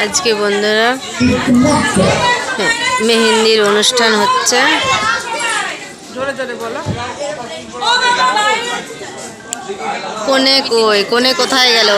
আজকে বন্ধুরা মেহেন্দির অনুষ্ঠান হচ্ছে জোরে জোরে কোনে কই কোনে কোথায় গেল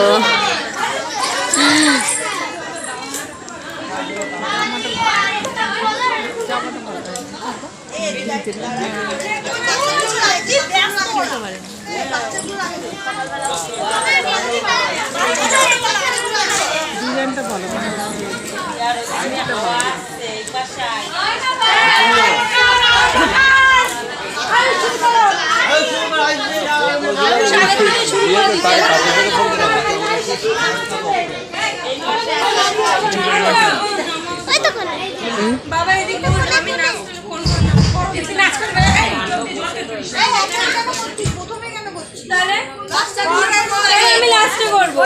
আমি লাস্টে করব।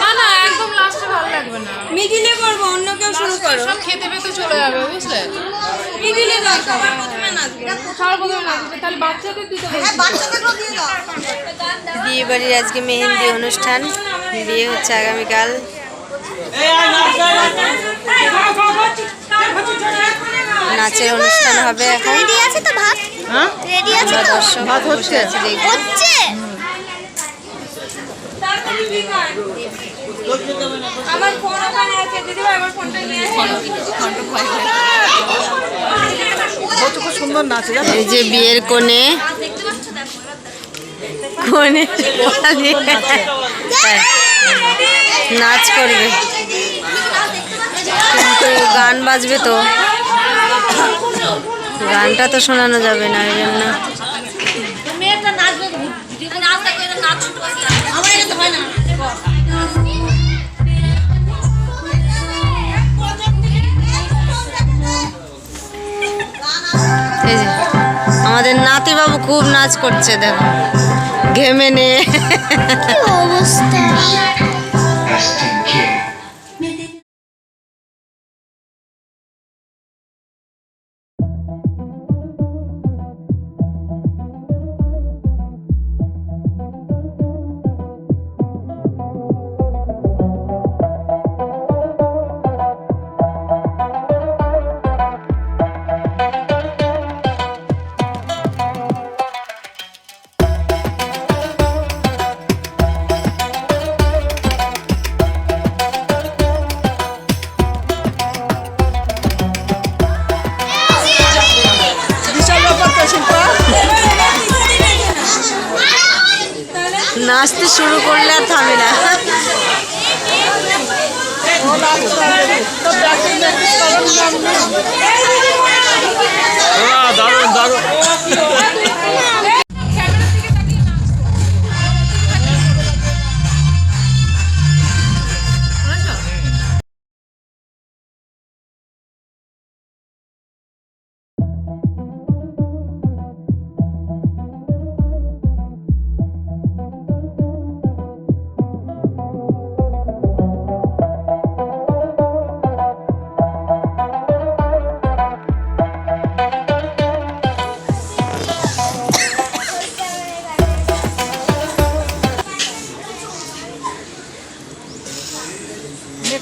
না না একদম লাস্টে ভালো লাগবে না। মিডিলে করব অন্য কেউ শুরু করো। সব খেতে পেতে চলে যাবে বুঝলে? মিডিলে দাও সবার প্রথমে নাচবে সবার প্রথমে লাগবে তাহলে বাচ্চাদের দিতে হবে বিয়ে বাড়ির আজকে মেহেন্দি অনুষ্ঠান। বিয়ে হচ্ছে আগামীকাল। নাচের অনুষ্ঠান হবে এখন। রেডি আছে তো ভাত? হ্যাঁ? রেডি আছে আমরা তো? দর্শক ভাত হচ্ছে। হচ্ছে? আমার ফোন ওখানে আছে। দিদি ভাই আমার ফোনটা নিয়ে খুব সুন্দর নাচে জানো? এই যে বিয়ের কোণে। কোণে নাচ করবে। কিন্তু গান বাজবে তো। গানটা তো শোনানো যাবে না এই জন্য। এই যে আমাদের নাতিবাবু খুব নাচ করছে দেখো। ঘেমে নিয়ে। অবস্থা? নাচতে শুরু করলে আর থামে না।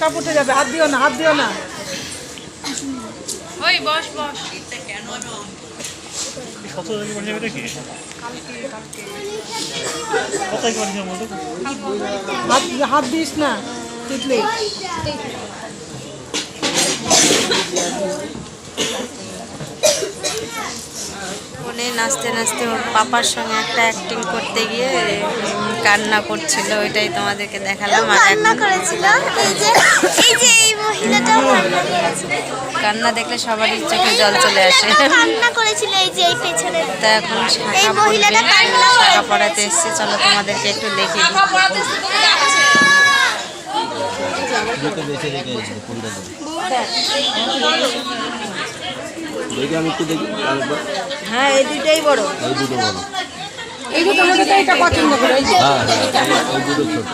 মেকআপ উঠে যাবে হাত দিও না হাত দিও না। ওই বস বস। কত টাকা পাঠিয়ে যাবে কি কত টাকা পাঠিয়ে যাবে হাত হাত দিস না তিতলি। ফোনে নাচতে নাচতে ওর পাপার সঙ্গে একটা অ্যাক্টিং করতে গিয়ে কান্না করছিল ওইটাই তোমাদেরকে দেখালাম। আর কান্না এখন করেছিল? এই যে এই যে এই মহিলাটাও কান্না করেছিল। কান্না দেখলে সবারই চোখে জল চলে আসে। কান্না করেছিল এই যে এই পেছনে। তা এখন শাখা এই পড়বে। মহিলাটা কান্না শাখা পড়াতে এসছে চলো তোমাদেরকে একটু দেখিয়ে দিই দেখি আমি একটু দেখি আরেকবার। হ্যাঁ এই দুইটাই বড়। এই দুটো বলো এই তো এটা পছন্দ করে এই হ্যাঁ হ্যাঁ এই দুটো ছোট।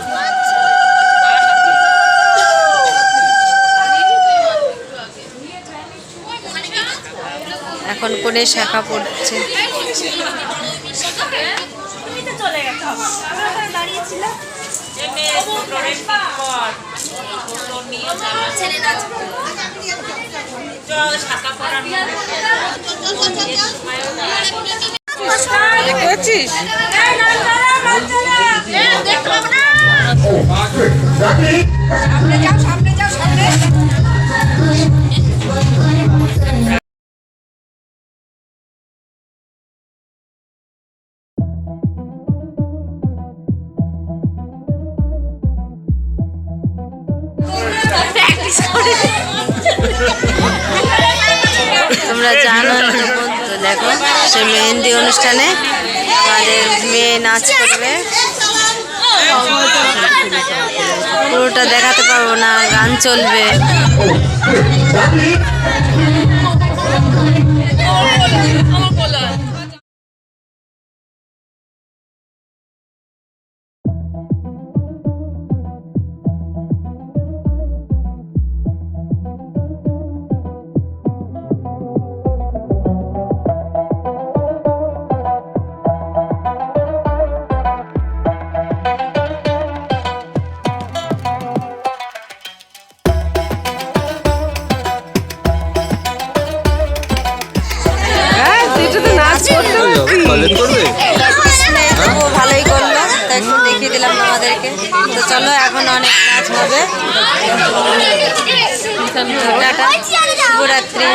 এখন কোনে শাখা পড়ছে। দাঁড়িয়েছিল দেখতে পাচ্ছিস তোমরা জানো দেখো সে মেহেন্দি অনুষ্ঠানে আমাদের মেয়ে নাচ করবে। পুরোটা দেখাতে পারব না, গান চলবে। কলেজ করবে ভালোই করল তো একটু দেখিয়ে দিলাম তোমাদেরকে তো চলো এখন অনেক নাচ হবে টাটা শুভরাত্রি